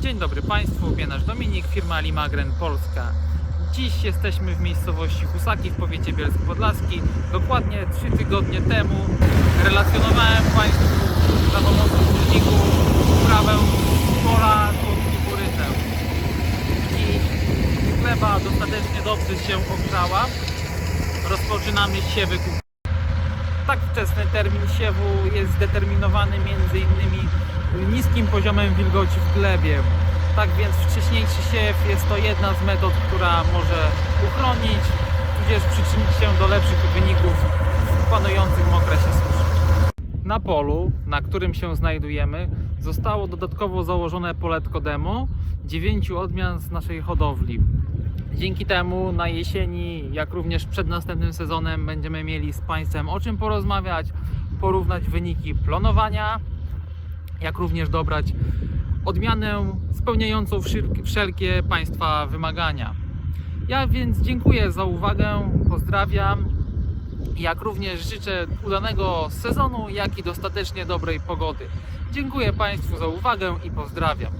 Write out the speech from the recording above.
Dzień dobry Państwu, Bienasz Dominik, firma Limagren Polska. Dziś jesteśmy w miejscowości Husaki w powiecie bielsko-podlaski. Dokładnie trzy tygodnie temu relacjonowałem Państwu za pomocą silników uprawę pola pod kukurydzę. I gleba dostatecznie dobrze się ogrzała. Rozpoczynamy siewy kukurydzy. Tak wczesny termin siewu jest zdeterminowany między innymi niskim poziomem wilgoci w glebie. Tak więc wcześniejszy siew jest to jedna z metod, która może uchronić, tudzież przyczynić się do lepszych wyników w panującym okresie suszy. Na polu, na którym się znajdujemy, zostało dodatkowo założone poletko demo dziewięciu odmian z naszej hodowli. Dzięki temu na jesieni, jak również przed następnym sezonem będziemy mieli z Państwem o czym porozmawiać, porównać wyniki plonowania, jak również dobrać odmianę spełniającą wszelkie- Państwa wymagania. Ja więc dziękuję za uwagę, pozdrawiam, jak również życzę udanego sezonu, jak i dostatecznie dobrej pogody. Dziękuję Państwu za uwagę i pozdrawiam.